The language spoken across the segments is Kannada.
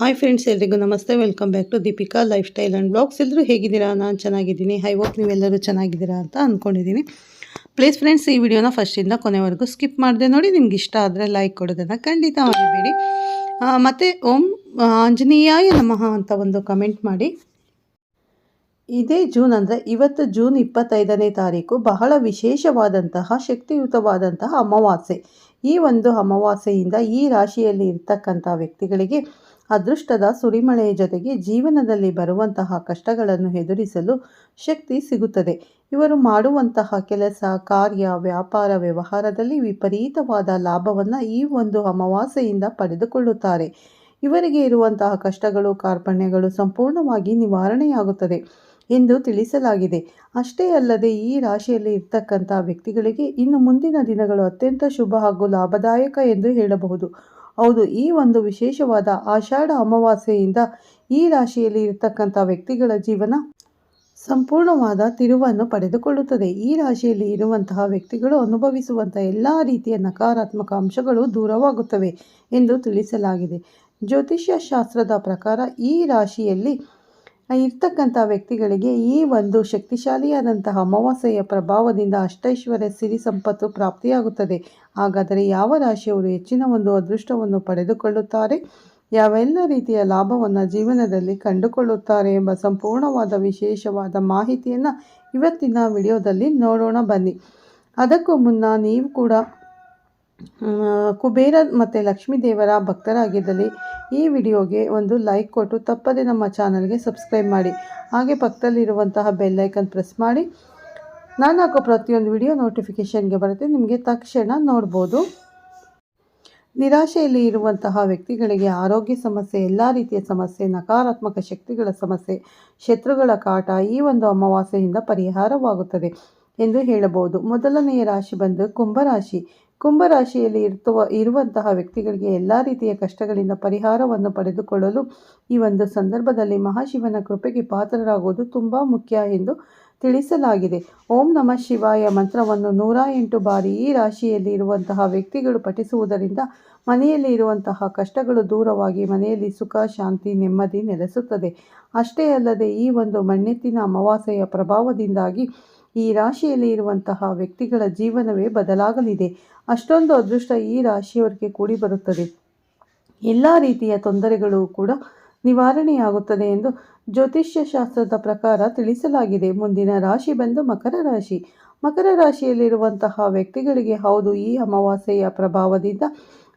ಹಾಯ್ ಫ್ರೆಂಡ್ಸ್ ಎಲ್ರಿಗೂ ನಮಸ್ತೆ. Welcome back to Deepika life style and blogs ಎಲ್ಲರೂ ಹೇಗಿದ್ದೀರಾ? ನಾನು ಚೆನ್ನಾಗಿದ್ದೀನಿ. ಐ ಹೋಪ್ ನೀವೆಲ್ಲರೂ ಚೆನ್ನಾಗಿದ್ದೀರಾ ಅಂತ ಅಂದ್ಕೊಂಡಿದ್ದೀನಿ ಪ್ಲೀಸ್ ಫ್ರೆಂಡ್ಸ್ ಈ ವಿಡಿಯೋನ ಫಸ್ಟಿಂದ ಕೊನೆವರೆಗೂ ಸ್ಕಿಪ್ ಮಾಡಿದೆ ನೋಡಿ. ನಿಮ್ಗೆ ಇಷ್ಟ ಆದರೆ ಲೈಕ್ ಕೊಡೋದನ್ನು ಖಂಡಿತ ಮಾಡಬೇಡಿ ಮತ್ತು ಓಂ ಆಂಜನೇಯಾಯ ನಮಃ ಅಂತ ಒಂದು ಕಮೆಂಟ್ ಮಾಡಿ. ಇದೇ ಜೂನ್ ಅಂದರೆ ಇವತ್ತು ಜೂನ್ ಇಪ್ಪತ್ತೈದನೇ ತಾರೀಕು ಬಹಳ ವಿಶೇಷವಾದಂತಹ, ಶಕ್ತಿಯುತವಾದಂತಹ ಅಮಾವಾಸ್ಯೆ. ಈ ಒಂದು ಅಮಾವಾಸ್ಯೆಯಿಂದ ಈ ರಾಶಿಯಲ್ಲಿ ಇರ್ತಕ್ಕಂಥ ವ್ಯಕ್ತಿಗಳಿಗೆ ಅದೃಷ್ಟದ ಸುರಿಮಳೆಯ ಜೊತೆಗೆ ಜೀವನದಲ್ಲಿ ಬರುವಂತಹ ಕಷ್ಟಗಳನ್ನು ಎದುರಿಸಲು ಶಕ್ತಿ ಸಿಗುತ್ತದೆ. ಇವರು ಮಾಡುವಂತಹ ಕೆಲಸ, ಕಾರ್ಯ, ವ್ಯಾಪಾರ, ವ್ಯವಹಾರದಲ್ಲಿ ವಿಪರೀತವಾದ ಲಾಭವನ್ನು ಈ ಒಂದು ಅಮಾವಾಸ್ಯೆಯಿಂದ ಪಡೆದುಕೊಳ್ಳುತ್ತಾರೆ. ಇವರಿಗೆ ಇರುವಂತಹ ಕಷ್ಟಗಳು, ಕಾರ್ಪಣ್ಯಗಳು ಸಂಪೂರ್ಣವಾಗಿ ನಿವಾರಣೆಯಾಗುತ್ತದೆ ಎಂದು ತಿಳಿಸಲಾಗಿದೆ. ಅಷ್ಟೇ ಅಲ್ಲದೆ ಈ ರಾಶಿಯಲ್ಲಿ ಇರ್ತಕ್ಕಂಥ ವ್ಯಕ್ತಿಗಳಿಗೆ ಇನ್ನು ಮುಂದಿನ ದಿನಗಳು ಅತ್ಯಂತ ಶುಭ ಹಾಗೂ ಲಾಭದಾಯಕ ಎಂದು ಹೇಳಬಹುದು. ಹೌದು, ಈ ಒಂದು ವಿಶೇಷವಾದ ಆಷಾಢ ಅಮಾವಾಸ್ಯೆಯಿಂದ ಈ ರಾಶಿಯಲ್ಲಿ ಇರತಕ್ಕಂಥ ವ್ಯಕ್ತಿಗಳ ಜೀವನ ಸಂಪೂರ್ಣವಾದ ತಿರುವನ್ನು ಪಡೆದುಕೊಳ್ಳುತ್ತದೆ. ಈ ರಾಶಿಯಲ್ಲಿ ಇರುವಂತಹ ವ್ಯಕ್ತಿಗಳು ಅನುಭವಿಸುವಂಥ ಎಲ್ಲ ರೀತಿಯ ನಕಾರಾತ್ಮಕ ಅಂಶಗಳು ದೂರವಾಗುತ್ತವೆ ಎಂದು ತಿಳಿಸಲಾಗಿದೆ. ಜ್ಯೋತಿಷ್ಯ ಶಾಸ್ತ್ರದ ಪ್ರಕಾರ ಈ ರಾಶಿಯಲ್ಲಿ ಇರ್ತಕ್ಕಂಥ ವ್ಯಕ್ತಿಗಳಿಗೆ ಈ ಒಂದು ಶಕ್ತಿಶಾಲಿಯಾದಂತಹ ಅಮಾವಾಸ್ಯೆಯ ಪ್ರಭಾವದಿಂದ ಅಷ್ಟೈಶ್ವರ್ಯ ಸಿರಿ ಸಂಪತ್ತು ಪ್ರಾಪ್ತಿಯಾಗುತ್ತದೆ. ಹಾಗಾದರೆ ಯಾವ ರಾಶಿಯವರು ಹೆಚ್ಚಿನ ಒಂದು ಅದೃಷ್ಟವನ್ನು ಪಡೆದುಕೊಳ್ಳುತ್ತಾರೆ? ಯಾವೆಲ್ಲ ರೀತಿಯ ಲಾಭವನ್ನು ಜೀವನದಲ್ಲಿ ಕಂಡುಕೊಳ್ಳುತ್ತಾರೆ ಎಂಬ ಸಂಪೂರ್ಣವಾದ ವಿಶೇಷವಾದ ಮಾಹಿತಿಯನ್ನು ಇವತ್ತಿನ ವಿಡಿಯೋದಲ್ಲಿ ನೋಡೋಣ ಬನ್ನಿ. ಅದಕ್ಕೂ ಮುನ್ನ ನೀವು ಕೂಡ ಕುಬೇರ ಮತ್ತು ಲಕ್ಷ್ಮೀ ದೇವರ ಭಕ್ತರಾಗಿದ್ದಲ್ಲಿ ಈ ವಿಡಿಯೋಗೆ ಒಂದು ಲೈಕ್ ಕೊಟ್ಟು ತಪ್ಪದೇ ನಮ್ಮ ಚಾನಲ್ಗೆ ಸಬ್ಸ್ಕ್ರೈಬ್ ಮಾಡಿ. ಹಾಗೆ ಪಕ್ಕದಲ್ಲಿರುವಂತಹ ಬೆಲ್ಲೈಕನ್ ಪ್ರೆಸ್ ಮಾಡಿ. ನಾನು ಹಾಕೋ ಪ್ರತಿಯೊಂದು ವಿಡಿಯೋ ನೋಟಿಫಿಕೇಷನ್ಗೆ ಬರುತ್ತೆ. ನಿಮಗೆ ತಕ್ಷಣ ನೋಡ್ಬೋದು. ನಿರಾಶೆಯಲ್ಲಿ ಇರುವಂತಹ ವ್ಯಕ್ತಿಗಳಿಗೆ ಆರೋಗ್ಯ ಸಮಸ್ಯೆ, ಎಲ್ಲ ರೀತಿಯ ಸಮಸ್ಯೆ, ನಕಾರಾತ್ಮಕ ಶಕ್ತಿಗಳ ಸಮಸ್ಯೆ, ಶತ್ರುಗಳ ಕಾಟ ಈ ಒಂದು ಅಮಾವಾಸ್ಯೆಯಿಂದ ಪರಿಹಾರವಾಗುತ್ತದೆ ಎಂದು ಹೇಳಬಹುದು. ಮೊದಲನೆಯ ರಾಶಿ ಬಂದು ಕುಂಭರಾಶಿ ಕುಂಭರಾಶಿಯಲ್ಲಿ ಇರ್ತವ, ಇರುವಂತಹ ವ್ಯಕ್ತಿಗಳಿಗೆ ಎಲ್ಲ ರೀತಿಯ ಕಷ್ಟಗಳಿಂದ ಪರಿಹಾರವನ್ನು ಪಡೆದುಕೊಳ್ಳಲು ಈ ಒಂದು ಸಂದರ್ಭದಲ್ಲಿ ಮಹಾಶಿವನ ಕೃಪೆಗೆ ಪಾತ್ರರಾಗುವುದು ತುಂಬ ಮುಖ್ಯ ಎಂದು ತಿಳಿಸಲಾಗಿದೆ. ಓಂ ನಮಃ ಶಿವಾಯ. ಮಂತ್ರವನ್ನು ನೂರ ಎಂಟು ಬಾರಿ ಈ ರಾಶಿಯಲ್ಲಿ ಇರುವಂತಹ ವ್ಯಕ್ತಿಗಳು ಪಠಿಸುವುದರಿಂದ ಮನೆಯಲ್ಲಿ ಇರುವಂತಹ ಕಷ್ಟಗಳು ದೂರವಾಗಿ ಮನೆಯಲ್ಲಿ ಸುಖ, ಶಾಂತಿ, ನೆಮ್ಮದಿ ನೆಲೆಸುತ್ತದೆ. ಅಷ್ಟೇ ಅಲ್ಲದೆ ಈ ಒಂದು ಮಣ್ಣೆತ್ತಿನ ಅಮಾವಾಸ್ಯೆಯ ಪ್ರಭಾವದಿಂದಾಗಿ ಈ ರಾಶಿಯಲ್ಲಿ ಇರುವಂತಹ ವ್ಯಕ್ತಿಗಳ ಜೀವನವೇ ಬದಲಾಗಲಿದೆ. ಅಷ್ಟೊಂದು ಅದೃಷ್ಟ ಈ ರಾಶಿಯವರಿಗೆ ಕೂಡಿ ಬರುತ್ತದೆ. ಎಲ್ಲ ರೀತಿಯ ತೊಂದರೆಗಳು ಕೂಡ ನಿವಾರಣೆಯಾಗುತ್ತದೆ ಎಂದು ಜ್ಯೋತಿಷ್ಯ ಶಾಸ್ತ್ರದ ಪ್ರಕಾರ ತಿಳಿಸಲಾಗಿದೆ. ಮುಂದಿನ ರಾಶಿ ಬಂದು ಮಕರ ರಾಶಿ. ಮಕರ ರಾಶಿಯಲ್ಲಿರುವಂತಹ ವ್ಯಕ್ತಿಗಳಿಗೆ ಹೌದು, ಈ ಅಮಾವಾಸ್ಯೆಯ ಪ್ರಭಾವದಿಂದ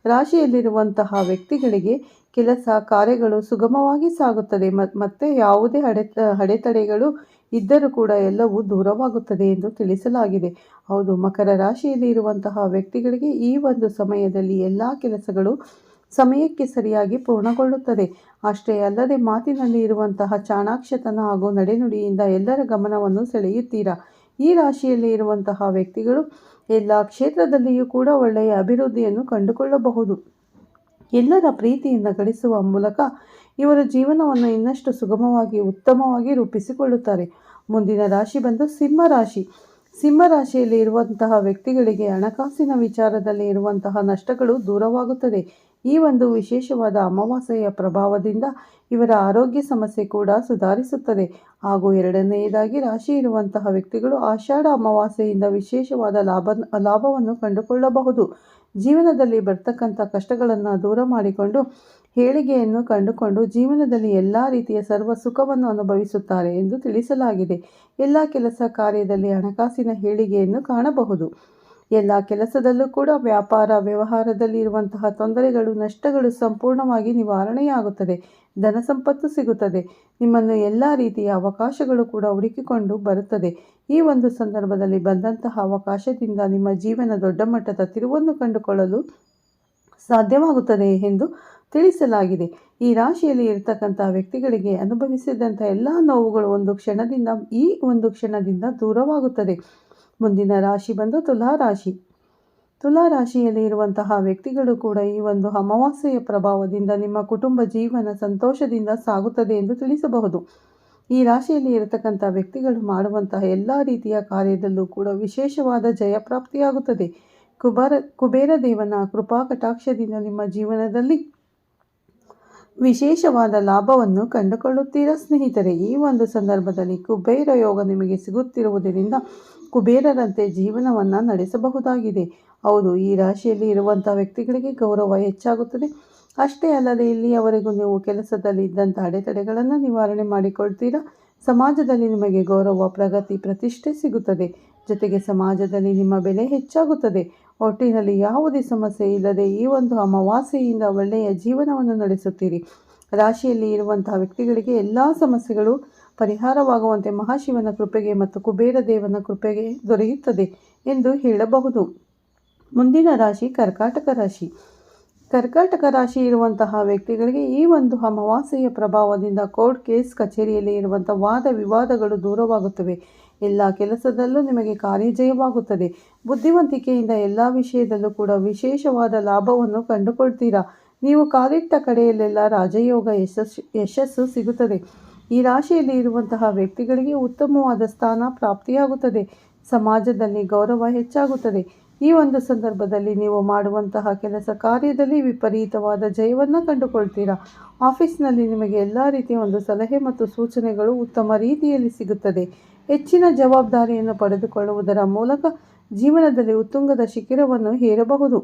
ರಾಶಿಯಲ್ಲಿರುವಂತಹ ವ್ಯಕ್ತಿಗಳಿಗೆ ಕೆಲಸ ಕಾರ್ಯಗಳು ಸುಗಮವಾಗಿ ಸಾಗುತ್ತದೆ. ಮತ್ತೆ ಯಾವುದೇ ಅಡೆ ಅಡೆತಡೆಗಳು ಇದ್ದರೂ ಕೂಡ ಎಲ್ಲವೂ ದೂರವಾಗುತ್ತದೆ ಎಂದು ತಿಳಿಸಲಾಗಿದೆ. ಹೌದು, ಮಕರ ರಾಶಿಯಲ್ಲಿ ಇರುವಂತಹ ವ್ಯಕ್ತಿಗಳಿಗೆ ಈ ಒಂದು ಸಮಯದಲ್ಲಿ ಎಲ್ಲ ಕೆಲಸಗಳು ಸಮಯಕ್ಕೆ ಸರಿಯಾಗಿ ಪೂರ್ಣಗೊಳ್ಳುತ್ತದೆ. ಅಷ್ಟೇ ಅಲ್ಲದೆ ಮಾತಿನಲ್ಲಿ ಇರುವಂತಹ ಚಾಣಾಕ್ಷತನ ಹಾಗೂ ನಡೆನುಡಿಯಿಂದ ಎಲ್ಲರ ಗಮನವನ್ನು ಸೆಳೆಯುತ್ತೀರಾ? ಈ ರಾಶಿಯಲ್ಲಿ ಇರುವಂತಹ ವ್ಯಕ್ತಿಗಳು ಎಲ್ಲ ಕ್ಷೇತ್ರದಲ್ಲಿಯೂ ಕೂಡ ಒಳ್ಳೆಯ ಅಭಿವೃದ್ಧಿಯನ್ನು ಕಂಡುಕೊಳ್ಳಬಹುದು. ಎಲ್ಲರ ಪ್ರೀತಿಯಿಂದ ಗಳಿಸುವ ಮೂಲಕ ಇವರ ಜೀವನವನ್ನು ಇನ್ನಷ್ಟು ಸುಗಮವಾಗಿ, ಉತ್ತಮವಾಗಿ ರೂಪಿಸಿಕೊಳ್ಳುತ್ತಾರೆ. ಮುಂದಿನ ರಾಶಿ ಬಂದು ಸಿಂಹ ರಾಶಿ. ಸಿಂಹ ರಾಶಿಯಲ್ಲಿ ಇರುವಂತಹ ವ್ಯಕ್ತಿಗಳಿಗೆ ಹಣಕಾಸಿನ ವಿಚಾರದಲ್ಲಿ ಇರುವಂತಹ ನಷ್ಟಗಳು ದೂರವಾಗುತ್ತದೆ. ಈ ಒಂದು ವಿಶೇಷವಾದ ಅಮಾವಾಸ್ಯೆಯ ಪ್ರಭಾವದಿಂದ ಇವರ ಆರೋಗ್ಯ ಸಮಸ್ಯೆ ಕೂಡ ಸುಧಾರಿಸುತ್ತದೆ. ಹಾಗೂ ಎರಡನೆಯದಾಗಿ ರಾಶಿ ಇರುವಂತಹ ವ್ಯಕ್ತಿಗಳು ಆಷಾಢ ಅಮಾವಾಸ್ಯೆಯಿಂದ ವಿಶೇಷವಾದ ಲಾಭ, ಲಾಭವನ್ನು ಕಂಡುಕೊಳ್ಳಬಹುದು. ಜೀವನದಲ್ಲಿ ಬರ್ತಕ್ಕಂಥ ಕಷ್ಟಗಳನ್ನು ದೂರ ಮಾಡಿಕೊಂಡು ಹೇಳಿಗೆಯನ್ನು ಕಂಡುಕೊಂಡು ಜೀವನದಲ್ಲಿ ಎಲ್ಲ ರೀತಿಯ ಸರ್ವ ಸುಖವನ್ನು ಅನುಭವಿಸುತ್ತಾರೆ ಎಂದು ತಿಳಿಸಲಾಗಿದೆ. ಎಲ್ಲ ಕೆಲಸ ಕಾರ್ಯದಲ್ಲಿ ಹಣಕಾಸಿನ ಹೇಳಿಗೆಯನ್ನು ಕಾಣಬಹುದು. ಎಲ್ಲ ಕೆಲಸದಲ್ಲೂ ಕೂಡ ವ್ಯಾಪಾರ, ವ್ಯವಹಾರದಲ್ಲಿ ಇರುವಂತಹ ತೊಂದರೆಗಳು, ನಷ್ಟಗಳು ಸಂಪೂರ್ಣವಾಗಿ ನಿವಾರಣೆಯಾಗುತ್ತದೆ. ಧನ ಸಂಪತ್ತು ಸಿಗುತ್ತದೆ. ನಿಮ್ಮನ್ನು ಎಲ್ಲ ರೀತಿಯ ಅವಕಾಶಗಳು ಕೂಡ ಹುಡುಕಿಕೊಂಡು ಬರುತ್ತದೆ. ಈ ಒಂದು ಸಂದರ್ಭದಲ್ಲಿ ಬಂದಂತಹ ಅವಕಾಶದಿಂದ ನಿಮ್ಮ ಜೀವನ ದೊಡ್ಡ ಮಟ್ಟದ ತಿರುವನ್ನು ಕಂಡುಕೊಳ್ಳಲು ಸಾಧ್ಯವಾಗುತ್ತದೆ ಎಂದು ತಿಳಿಸಲಾಗಿದೆ. ಈ ರಾಶಿಯಲ್ಲಿ ಇರತಕ್ಕಂತಹ ವ್ಯಕ್ತಿಗಳಿಗೆ ಅನುಭವಿಸಿದಂಥ ಎಲ್ಲ ನೋವುಗಳು ಒಂದು ಕ್ಷಣದಿಂದ, ಈ ಒಂದು ಕ್ಷಣದಿಂದ ದೂರವಾಗುತ್ತದೆ. ಮುಂದಿನ ರಾಶಿ ಬಂದು ತುಲಾ ರಾಶಿ. ತುಲಾ ರಾಶಿಯಲ್ಲಿ ಇರುವಂತಹ ವ್ಯಕ್ತಿಗಳು ಕೂಡ ಈ ಒಂದು ಅಮಾವಾಸ್ಯೆಯ ಪ್ರಭಾವದಿಂದ ನಿಮ್ಮ ಕುಟುಂಬ ಜೀವನ ಸಂತೋಷದಿಂದ ಸಾಗುತ್ತದೆ ಎಂದು ತಿಳಿಸಬಹುದು. ಈ ರಾಶಿಯಲ್ಲಿ ಇರತಕ್ಕಂಥ ವ್ಯಕ್ತಿಗಳು ಮಾಡುವಂತಹ ಎಲ್ಲ ರೀತಿಯ ಕಾರ್ಯದಲ್ಲೂ ಕೂಡ ವಿಶೇಷವಾದ ಜಯ ಪ್ರಾಪ್ತಿಯಾಗುತ್ತದೆ ಕುಬಾರ, ಕುಬೇರ ದೇವನ ಕೃಪಾ ಕಟಾಕ್ಷದಿಂದ ನಿಮ್ಮ ಜೀವನದಲ್ಲಿ ವಿಶೇಷವಾದ ಲಾಭವನ್ನು ಕಂಡುಕೊಳ್ಳುತ್ತೀರಾ ಸ್ನೇಹಿತರೆ? ಈ ಒಂದು ಸಂದರ್ಭದಲ್ಲಿ ಕುಬೇರ ಯೋಗ ನಿಮಗೆ ಸಿಗುತ್ತಿರುವುದರಿಂದ ಕುಬೇರರಂತೆ ಜೀವನವನ್ನು ನಡೆಸಬಹುದಾಗಿದೆ. ಹೌದು, ಈ ರಾಶಿಯಲ್ಲಿ ಇರುವಂಥ ವ್ಯಕ್ತಿಗಳಿಗೆ ಗೌರವ ಹೆಚ್ಚಾಗುತ್ತದೆ. ಅಷ್ಟೇ ಅಲ್ಲದೆ ಇಲ್ಲಿಯವರೆಗೂ ನೀವು ಕೆಲಸದಲ್ಲಿ ಇದ್ದಂಥ ಅಡೆತಡೆಗಳನ್ನು ನಿವಾರಣೆ ಮಾಡಿಕೊಳ್ತೀರಾ? ಸಮಾಜದಲ್ಲಿ ನಿಮಗೆ ಗೌರವ, ಪ್ರಗತಿ, ಪ್ರತಿಷ್ಠೆ ಸಿಗುತ್ತದೆ. ಜೊತೆಗೆ ಸಮಾಜದಲ್ಲಿ ನಿಮ್ಮ ಬೆಲೆ ಹೆಚ್ಚಾಗುತ್ತದೆ. ಒಟ್ಟಿನಲ್ಲಿ ಯಾವುದೇ ಸಮಸ್ಯೆ ಇಲ್ಲದೆ ಈ ಒಂದು ಅಮಾವಾಸ್ಯೆಯಿಂದ ಒಳ್ಳೆಯ ಜೀವನವನ್ನು ನಡೆಸುತ್ತೀರಿ. ರಾಶಿಯಲ್ಲಿ ಇರುವಂತಹ ವ್ಯಕ್ತಿಗಳಿಗೆ ಎಲ್ಲ ಸಮಸ್ಯೆಗಳು ಪರಿಹಾರವಾಗುವಂತೆ ಮಹಾಶಿವನ ಕೃಪೆಗೆ ಮತ್ತು ಕುಬೇರ ದೇವನ ಕೃಪೆಗೆ ದೊರೆಯುತ್ತದೆ ಎಂದು ಹೇಳಬಹುದು. ಮುಂದಿನ ರಾಶಿ ಕರ್ಕಾಟಕ ರಾಶಿ. ಕರ್ಕಾಟಕ ರಾಶಿ ಇರುವಂತಹ ವ್ಯಕ್ತಿಗಳಿಗೆ ಈ ಒಂದು ಅಮಾವಾಸ್ಯೆಯ ಪ್ರಭಾವದಿಂದ ಕೋರ್ಟ್ ಕೇಸ್ ಕಚೇರಿಯಲ್ಲಿ ಇರುವಂಥ ವಾದ ವಿವಾದಗಳು ದೂರವಾಗುತ್ತವೆ. ಎಲ್ಲ ಕೆಲಸದಲ್ಲೂ ನಿಮಗೆ ಕಾರ್ಯಜಯವಾಗುತ್ತದೆ. ಬುದ್ಧಿವಂತಿಕೆಯಿಂದ ಎಲ್ಲ ವಿಷಯದಲ್ಲೂ ಕೂಡ ವಿಶೇಷವಾದ ಲಾಭವನ್ನು ಕಂಡುಕೊಳ್ತೀರಾ? ನೀವು ಕಾಲಿಟ್ಟ ಕಡೆಯಲ್ಲೆಲ್ಲ ರಾಜಯೋಗ ಯಶಸ್ಸು ಯಶಸ್ಸು ಸಿಗುತ್ತದೆ. ಈ ರಾಶಿಯಲ್ಲಿ ಇರುವಂತಹ ವ್ಯಕ್ತಿಗಳಿಗೆ ಉತ್ತಮವಾದ ಸ್ಥಾನ ಪ್ರಾಪ್ತಿಯಾಗುತ್ತದೆ. ಸಮಾಜದಲ್ಲಿ ಗೌರವ ಹೆಚ್ಚಾಗುತ್ತದೆ. ಈ ಒಂದು ಸಂದರ್ಭದಲ್ಲಿ ನೀವು ಮಾಡುವಂತಹ ಕೆಲಸ ಕಾರ್ಯದಲ್ಲಿ ವಿಪರೀತವಾದ ಜಯವನ್ನು ಕಂಡುಕೊಳ್ತೀರಾ? ಆಫೀಸ್ನಲ್ಲಿ ನಿಮಗೆ ಎಲ್ಲ ರೀತಿಯ ಒಂದು ಸಲಹೆ ಮತ್ತು ಸೂಚನೆಗಳು ಉತ್ತಮ ರೀತಿಯಲ್ಲಿ ಸಿಗುತ್ತದೆ. ಹೆಚ್ಚಿನ ಜವಾಬ್ದಾರಿಯನ್ನು ಪಡೆದುಕೊಳ್ಳುವುದರ ಮೂಲಕ ಜೀವನದಲ್ಲಿ ಉತ್ತುಂಗದ ಶಿಖರವನ್ನು ಹೇರಬಹುದು.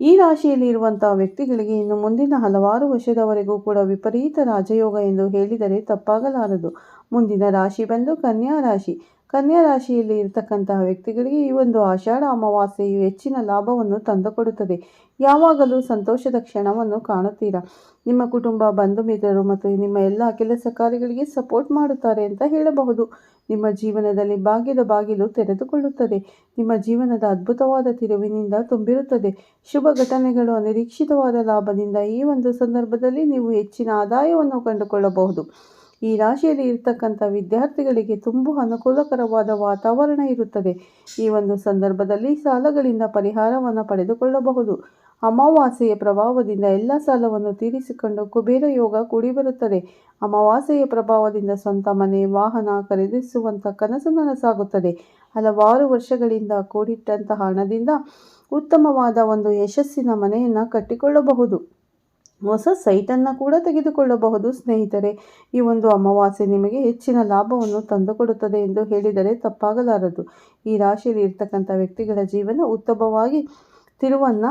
ಈ ರಾಶಿಯಲ್ಲಿ ಇರುವಂತಹ ವ್ಯಕ್ತಿಗಳಿಗೆ ಇನ್ನು ಮುಂದಿನ ಹಲವಾರು ವರ್ಷದವರೆಗೂ ಕೂಡ ವಿಪರೀತ ರಾಜಯೋಗ ಎಂದು ಹೇಳಿದರೆ ತಪ್ಪಾಗಲಾರದು. ಮುಂದಿನ ರಾಶಿ ಬಂದು ಕನ್ಯಾ ರಾಶಿ. ಕನ್ಯಾ ರಾಶಿಯಲ್ಲಿ ಇರತಕ್ಕಂತಹ ವ್ಯಕ್ತಿಗಳಿಗೆ ಈ ಒಂದು ಆಷಾಢ ಅಮಾವಾಸ್ಯೆಯು ಹೆಚ್ಚಿನ ಲಾಭವನ್ನು ತಂದುಕೊಡುತ್ತದೆ. ಯಾವಾಗಲೂ ಸಂತೋಷದ ಕ್ಷಣವನ್ನು ಕಾಣುತ್ತೀರಾ? ನಿಮ್ಮ ಕುಟುಂಬ, ಬಂಧು ಮಿತ್ರರು ಮತ್ತು ನಿಮ್ಮ ಎಲ್ಲ ಕೆಲಸ ಕಾರ್ಯಗಳಿಗೆ ಸಪೋರ್ಟ್ ಮಾಡುತ್ತಾರೆ ಅಂತ ಹೇಳಬಹುದು. ನಿಮ್ಮ ಜೀವನದಲ್ಲಿ ಭಾಗ್ಯದ ಬಾಗಿಲು ತೆರೆದುಕೊಳ್ಳುತ್ತದೆ. ನಿಮ್ಮ ಜೀವನದ ಅದ್ಭುತವಾದ ತಿರುವಿನಿಂದ ತುಂಬಿರುತ್ತದೆ. ಶುಭ ಘಟನೆಗಳು, ಅನಿರೀಕ್ಷಿತವಾದ ಲಾಭದಿಂದ ಈ ಒಂದು ಸಂದರ್ಭದಲ್ಲಿ ನೀವು ಹೆಚ್ಚಿನ ಆದಾಯವನ್ನು ಕಂಡುಕೊಳ್ಳಬಹುದು. ಈ ರಾಶಿಯಲ್ಲಿ ಇರತಕ್ಕಂಥ ವಿದ್ಯಾರ್ಥಿಗಳಿಗೆ ತುಂಬ ಅನುಕೂಲಕರವಾದ ವಾತಾವರಣ ಇರುತ್ತದೆ. ಈ ಒಂದು ಸಂದರ್ಭದಲ್ಲಿ ಸಾಲಗಳಿಂದ ಪರಿಹಾರವನ್ನು ಪಡೆದುಕೊಳ್ಳಬಹುದು. ಅಮಾವಾಸ್ಯೆಯ ಪ್ರಭಾವದಿಂದ ಎಲ್ಲ ಸಾಲವನ್ನು ತೀರಿಸಿಕೊಂಡು ಕುಬೇರ ಯೋಗ ಕೂಡಿಬರುತ್ತದೆ ಅಮಾವಾಸ್ಯೆಯ ಪ್ರಭಾವದಿಂದ ಸ್ವಂತ ಮನೆ, ವಾಹನ ಖರೀದಿಸುವಂಥ ಕನಸು ನನಸಾಗುತ್ತದೆ. ಹಲವಾರು ವರ್ಷಗಳಿಂದ ಕೂಡಿಟ್ಟಂತಹ ಹಣದಿಂದ ಉತ್ತಮವಾದ ಒಂದು ಯಶಸ್ಸಿನ ಮನೆಯನ್ನು ಕಟ್ಟಿಕೊಳ್ಳಬಹುದು. ಹೊಸ ಸೈಟನ್ನು ಕೂಡ ತೆಗೆದುಕೊಳ್ಳಬಹುದು, ಸ್ನೇಹಿತರೆ. ಈ ಒಂದು ಅಮಾವಾಸ್ಯೆ ನಿಮಗೆ ಹೆಚ್ಚಿನ ಲಾಭವನ್ನು ತಂದುಕೊಡುತ್ತದೆ ಎಂದು ಹೇಳಿದರೆ ತಪ್ಪಾಗಲಾರದು. ಈ ರಾಶಿಯಲ್ಲಿ ಇರ್ತಕ್ಕಂಥ ವ್ಯಕ್ತಿಗಳ ಜೀವನ ಉತ್ತಮವಾಗಿ ತಿರುವನ್ನು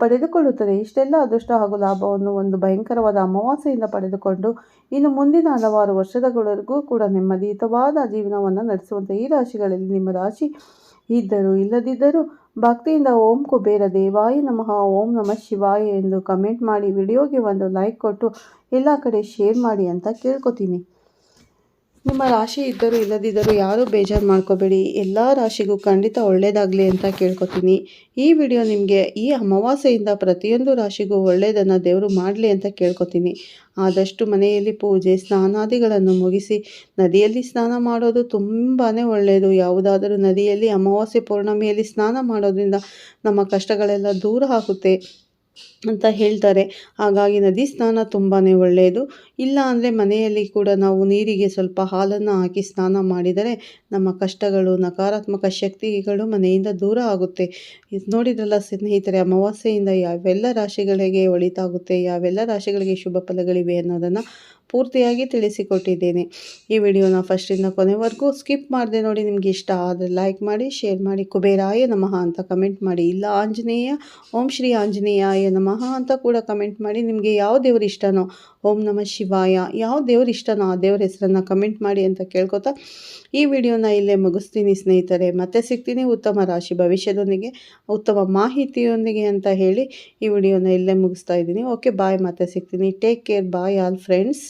ಪಡೆದುಕೊಳ್ಳುತ್ತದೆ. ಇಷ್ಟೆಲ್ಲ ಅದೃಷ್ಟ ಹಾಗೂ ಲಾಭವನ್ನು ಒಂದು ಭಯಂಕರವಾದ ಅಮಾವಾಸ್ಯೆಯಿಂದ ಪಡೆದುಕೊಂಡು ಇನ್ನು ಮುಂದಿನ ಹಲವಾರು ವರ್ಷದವರೆಗೂ ಕೂಡ ನೆಮ್ಮದಿಯುತವಾದ ಜೀವನವನ್ನು ನಡೆಸುವಂಥ ಈ ರಾಶಿಗಳಲ್ಲಿ ನಿಮ್ಮ ರಾಶಿ ಇದ್ದರೂ ಇಲ್ಲದಿದ್ದರೂ ಭಕ್ತಿಯಿಂದ ಓಂ ಕುಬೇರ ದೇವಾಯ ನಮಃ, ಓಂ ನಮಃ ಶಿವಾಯ ಎಂದು ಕಮೆಂಟ್ ಮಾಡಿ ವಿಡಿಯೋಗೆ ಒಂದು ಲೈಕ್ ಕೊಟ್ಟು, ಎಲ್ಲ ಕಡೆ ಶೇರ್ ಮಾಡಿ ಅಂತ ಕೇಳ್ಕೊತೀನಿ. ನಿಮ್ಮ ರಾಶಿ ಇದ್ದರೂ ಇಲ್ಲದಿದ್ದರೂ ಯಾರೂ ಬೇಜಾರು ಮಾಡ್ಕೋಬೇಡಿ. ಎಲ್ಲ ರಾಶಿಗೂ ಖಂಡಿತ ಒಳ್ಳೇದಾಗಲಿ ಅಂತ ಕೇಳ್ಕೊತೀನಿ. ಈ ವಿಡಿಯೋ ನಿಮಗೆ ಈ ಅಮಾವಾಸ್ಯೆಯಿಂದ ಪ್ರತಿಯೊಂದು ರಾಶಿಗೂ ಒಳ್ಳೆಯದನ್ನು ದೇವರು ಮಾಡಲಿ ಅಂತ ಕೇಳ್ಕೊತೀನಿ. ಆದಷ್ಟು ಮನೆಯಲ್ಲಿ ಪೂಜೆ, ಸ್ನಾನಾದಿಗಳನ್ನು ಮುಗಿಸಿ ನದಿಯಲ್ಲಿ ಸ್ನಾನ ಮಾಡೋದು ತುಂಬಾ ಒಳ್ಳೆಯದು ಯಾವುದಾದರೂ ನದಿಯಲ್ಲಿ ಅಮಾವಾಸ್ಯೆ ಪೌರ್ಣಮಿಯಲ್ಲಿ ಸ್ನಾನ ಮಾಡೋದ್ರಿಂದ ನಮ್ಮ ಕಷ್ಟಗಳೆಲ್ಲ ದೂರ ಆಗುತ್ತೆ. ಅಂತ ಹೇಳ್ತಾರೆ. ಹಾಗಾಗಿ ನದಿ ಸ್ನಾನ ತುಂಬಾ ಒಳ್ಳೆಯದು ಇಲ್ಲ ಅಂದರೆ ಮನೆಯಲ್ಲಿ ಕೂಡ ನಾವು ನೀರಿಗೆ ಸ್ವಲ್ಪ ಹಾಲನ್ನು ಹಾಕಿ ಸ್ನಾನ ಮಾಡಿದರೆ ನಮ್ಮ ಕಷ್ಟಗಳು, ನಕಾರಾತ್ಮಕ ಶಕ್ತಿಗಳು ಮನೆಯಿಂದ ದೂರ ಆಗುತ್ತೆ. ನೋಡಿದ್ರಲ್ಲ ಸ್ನೇಹಿತರೆ, ಅಮಾವಾಸ್ಯೆಯಿಂದ ಯಾವೆಲ್ಲ ರಾಶಿಗಳಿಗೆ ಒಳಿತಾಗುತ್ತೆ, ಯಾವೆಲ್ಲ ರಾಶಿಗಳಿಗೆ ಶುಭ ಫಲಗಳಿವೆ ಅನ್ನೋದನ್ನು ಪೂರ್ತಿಯಾಗಿ ತಿಳಿಸಿಕೊಟ್ಟಿದ್ದೇನೆ. ಈ ವಿಡಿಯೋನ ಫಸ್ಟಿಂದ ಕೊನೆವರೆಗೂ ಸ್ಕಿಪ್ ಮಾಡಿದೆ ನೋಡಿ ನಿಮಗೆ ಇಷ್ಟ ಆದರೆ ಲೈಕ್ ಮಾಡಿ, ಶೇರ್ ಮಾಡಿ. ಕುಬೇರಾಯ ನಮಃ ಅಂತ ಕಮೆಂಟ್ ಮಾಡಿ. ಇಲ್ಲ ಆಂಜನೇಯ, ಓಂ ಶ್ರೀ ಆಂಜನೇಯಾಯ ನಮಃ ಅಂತ ಕೂಡ ಕಮೆಂಟ್ ಮಾಡಿ. ನಿಮಗೆ ಯಾವ ದೇವರು ಇಷ್ಟನೋ, ಓಂ ನಮಃ ಶಿವಾಯ, ಯಾವ ದೇವ್ರ ಇಷ್ಟನೋ ಆ ದೇವ್ರ ಹೆಸರನ್ನು ಕಮೆಂಟ್ ಮಾಡಿ ಅಂತ ಕೇಳ್ಕೊತಾ ಈ ವಿಡಿಯೋನ ಇಲ್ಲೇ ಮುಗಿಸ್ತೀನಿ ಸ್ನೇಹಿತರೆ. ಮತ್ತೆ ಸಿಗ್ತೀನಿ ಉತ್ತಮ ರಾಶಿ ಭವಿಷ್ಯದೊಂದಿಗೆ, ಉತ್ತಮ ಮಾಹಿತಿಯೊಂದಿಗೆ ಅಂತ ಹೇಳಿ ಈ ವಿಡಿಯೋನ ಇಲ್ಲೇ ಮುಗಿಸ್ತಾ ಇದ್ದೀನಿ. Okay, bye. ಮತ್ತೆ ಸಿಗ್ತೀನಿ. Take care bye all friends